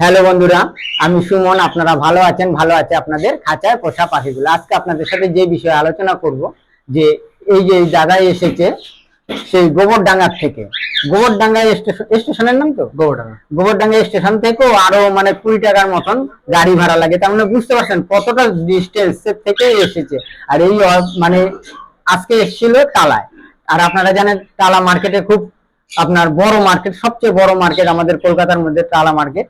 Hello বন্ধুরা আমি সুমন আপনারা ভালো আছেন? ভালো আছে আপনাদের খাঁচায় পোষা পাখিগুলো। আজকে আপনাদের সাথে যে বিষয়ে আলোচনা করব যে এই যে দাদা এসেছে সেই গোবরডাঙ্গার থেকে। গোবরডাঙ্গা স্টেশন স্টেশনের নাম তো? গোবরডাঙ্গা। গোবরডাঙ্গা স্টেশন থেকেও আরও মানে কুড়ি টাকার মতন গাড়ি ভাড়া লাগে। তার মানে বুঝতে পারছেন কতটা ডিস্টেন্স থেকে এসেছে। আর এই মানে আজকে এসেছিল টালায় আর আপনারা জানেন টালা মার্কেটে খুব আপনার বড় মার্কেট সবচেয়ে বড় মার্কেট আমাদের কলকাতার মধ্যে টালা মার্কেট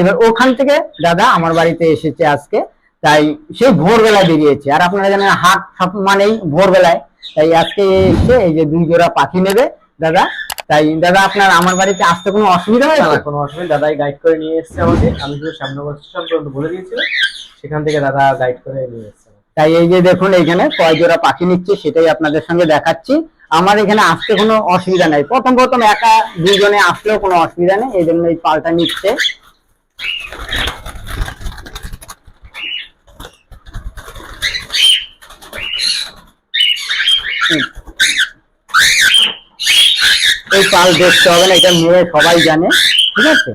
এবার ওখান থেকে দাদা আমার বাড়িতে এসেছে আজকে। তাই সেই ভোরবেলায় বেরিয়েছে। আর আপনারা জানেন হাট মানেই ভোরবেলায়। তাই আজকে এসে এই যে দুই জোড়া পাখি নেবে দাদা। তাই দাদা আপনার আমার বাড়িতে আসতে কোনো অসুবিধা হয় না, কোনো অসুবিধা দাদাই গাইড করে নিয়ে এসেছে আমাকে। আমি শুধু স্টেশন পর্যন্ত বলে দিয়েছিল সেখান থেকে দাদা গাইড করে নিয়ে এসেছে। তাই এই যে দেখুন এইখানে কয় জোড়া পাখি নিচ্ছে সেটাই আপনাদের সঙ্গে দেখাচ্ছি। আমার এখানে আসতে কোনো অসুবিধা নাই। প্রথম প্রথম একা দুজনে আসলেও কোনো অসুবিধা নেই। এই জন্য এই পালটা নিচ্ছে। এই পাল দেখতে হবে না, এটা মেয়ে সবাই জানে, ঠিক আছে?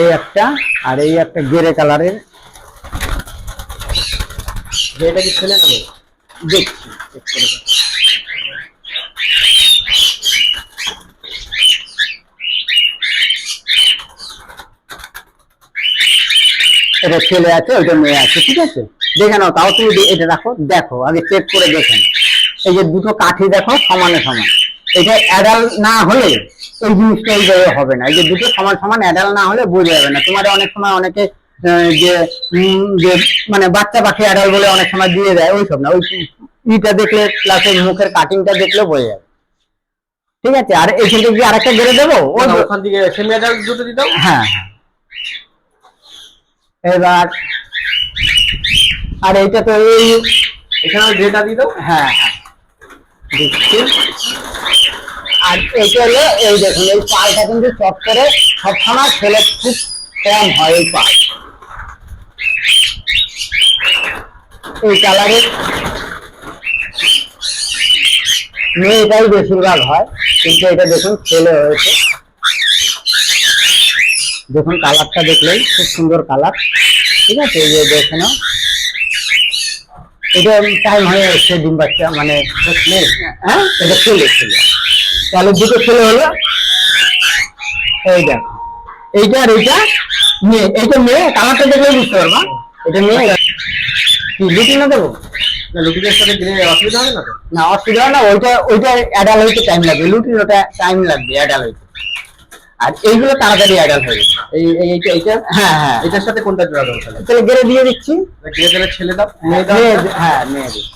এই একটা, আর এই একটা গেরে কালারের কি ছেলে না মেয়ে? দেখছি check করে দেখছি। এটা ছেলে আছে ওইটা মেয়ে আছে ঠিক আছে? দেখে নাও তাও তুমি এটা রাখো দেখো আগে চেক করে দেখেন এই যে দুটো কাঠি দেখো সমানে সমান। এটা অ্যাডাল না হলে এই জিনিসটা এইভাবে হবে না। এই যে দুটো সমান সমান অ্যাডাল না হলে বোঝা যাবে না। তোমার অনেক সময় অনেকে যে যে মানে বাচ্চা পাখি অ্যাডাল বলে অনেক সময় দিয়ে দেয় ওইসব না। ওই ইটা দেখলে প্লাস মুখের কাটিংটা দেখলে বোঝা যাবে। ঠিক আছে? আর এখান থেকে আরেকটা গেড়ে দেবো? ওখান থেকে সেমি অ্যাডাল্ট দুটো দিতাম হ্যাঁ হ্যাঁ। এবার আর এইটা তো এই এখানে ডেটা দিয়ে হ্যাঁ হ্যাঁ। দিচ্ছি। আর এইটা হলো এই দেখুন এই পালটা কিন্তু চট করে সবসময় ছেলে খুব কম হয় এই পাল। এই কালারের মেয়েটাই বেশিরভাগ হয় কিন্তু এটা দেখুন ছেলে হয়েছে। দেখুন কালারটা দেখলেই খুব সুন্দর কালার। ঠিক আছে এই যে দেখে নাও। এটা টাইম হয়ে এসছে ডিম বাচ্চা মানে হ্যাঁ এটা ছেলে ছেলে তাহলে দুটো ছেলে হলো। এই দেখো এইটা আর এইটা মেয়ে এইটা মেয়ে কালারটা দেখলে বুঝতে পারবা। এটা মেয়ে কি লুটি না দেবো? না লুটিনের সাথে দিলে অসুবিধা হবে না না অসুবিধা না ওইটা ওইটা অ্যাডাল হইতে টাইম লাগবে। লুটির ওটা টাইম লাগবে অ্যাডাল হইতে। আর এইগুলো তাড়াতাড়ি অ্যাডাল হয়ে যাবে এই এই এইটা এইটা? হ্যাঁ হ্যাঁ। এটার সাথে কোনটা জোড়া দাও তাহলে? তাহলে গেড়ে দিয়ে দিচ্ছি। গিয়ে তাহলে ছেলে দাও। মেয়ে দাও। হ্যাঁ মেয়ে দিচ্ছি।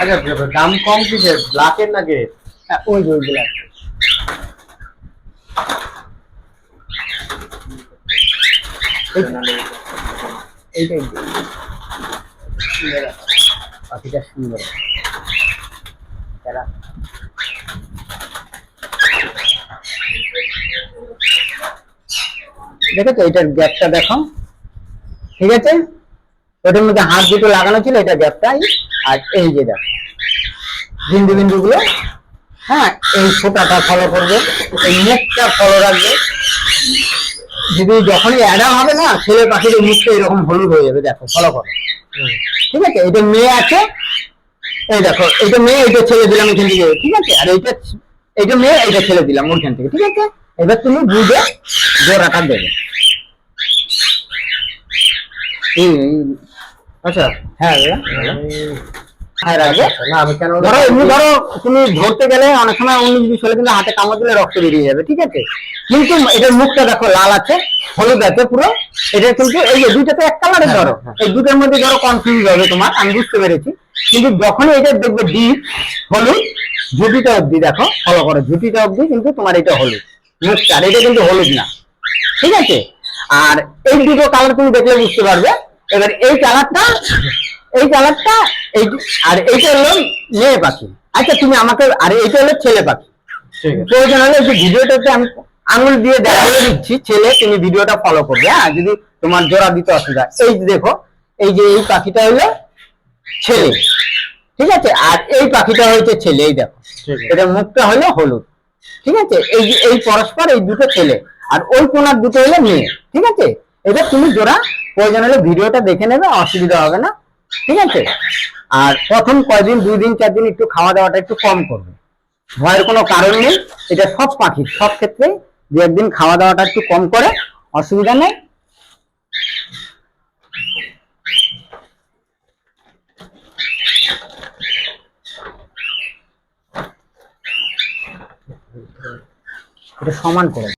আচ্ছা দাম কম কিসের ব্ল্যাকের না গ্রে হ্যাঁ, ওই যে ওইগুলো এইটাই দিই। পাখিটা সুন্দর আছে। এরা দেখেছ এটার গ্যাপটা দেখো। ঠিক আছে? ওটার মধ্যে হাত দুটো লাগানো ছিল, এটা গ্যাপটাই আর এই যে দেখো, বিন্দু বিন্দু গুলো হ্যাঁ এই ফোটাটা ফলো করবে, এই মুখটা ফলো রাখবে। যদি যখনই অ্যাডাম হবে না, ছেলে পাখির মুখটা এরকম হলুদ হয়ে যাবে, দেখো ফলো করো। ঠিক আছে? এটা মেয়ে আছে, এই দেখো, এটা মেয়ে, এটা ছেলে, দিলাম এখান থেকে, ঠিক আছে? আর এইটা এইটা মেয়ে এটা ছেলে দিলাম ওইখান থেকে, ঠিক আছে? এবার তুমি বুঝে জোড়াটা দেবে। আচ্ছা হ্যাঁ। হ্যাঁ ধরো এমনি ধরো তুমি ধরতে গেলে অনেক সময় বিশ হলে কিন্তু হাতে কামড় দিলে রক্ত বেরিয়ে যাবে ঠিক আছে? কিন্তু এটার মুখটা দেখো লাল আছে হলুদ আছে পুরো। এটা কিন্তু এই যে দুইটা তো এক কালারের ধরো। হ্যাঁ। এই দুটোর মধ্যে ধরো কনফিউজ হবে তোমার আমি বুঝতে পেরেছি। কিন্তু যখনই এটা দেখবে ডিপ হলুদ ঝুটিটা অবধি দেখো ফলো করো ঝুটিটা অবধি কিন্তু তোমার এটা হলুদ। মুখটা আর এটা কিন্তু হলুদ না। ঠিক আছে? আর এই দুটো কালার তুমি দেখলে বুঝতে পারবে। এবার এই কালারটা এই কালারটা এই আর এইটা হলো মেয়ে পাখি। আচ্ছা তুমি আমাকে আর এইটা হলো ছেলে পাখি। প্রয়োজন হলে যে ভিডিওটাতে আমি আঙুল দিয়ে দেখালে দিচ্ছি ছেলে তুমি ভিডিওটা ফলো করবে। হ্যাঁ যদি তোমার জোড়া দিতে অসুবিধা এই যে দেখো এই যে এই পাখিটা হলো ছেলে। ঠিক আছে? আর এই পাখিটা হয়েছে ছেলে এই দেখো। এটা মুখটা হলো হলুদ। ঠিক আছে? এই এই পরস্পর, এই দুটো ছেলে। আর ওই কোনার দুটো হলো মেয়ে, ঠিক আছে? এটা তুমি জোড়া, প্রয়োজন হলে ভিডিওটা দেখে নেবে, অসুবিধা হবে না, ঠিক আছে? আর প্রথম কয়দিন, দুই দিন, চার দিন একটু খাওয়া দাওয়াটা একটু কম করবে। ভয়ের কোনো কারণ নেই, এটা সব পাখি সব ক্ষেত্রে দু একদিন খাওয়া দাওয়াটা একটু কম করে, অসুবিধা নেই। এটা সমান করে।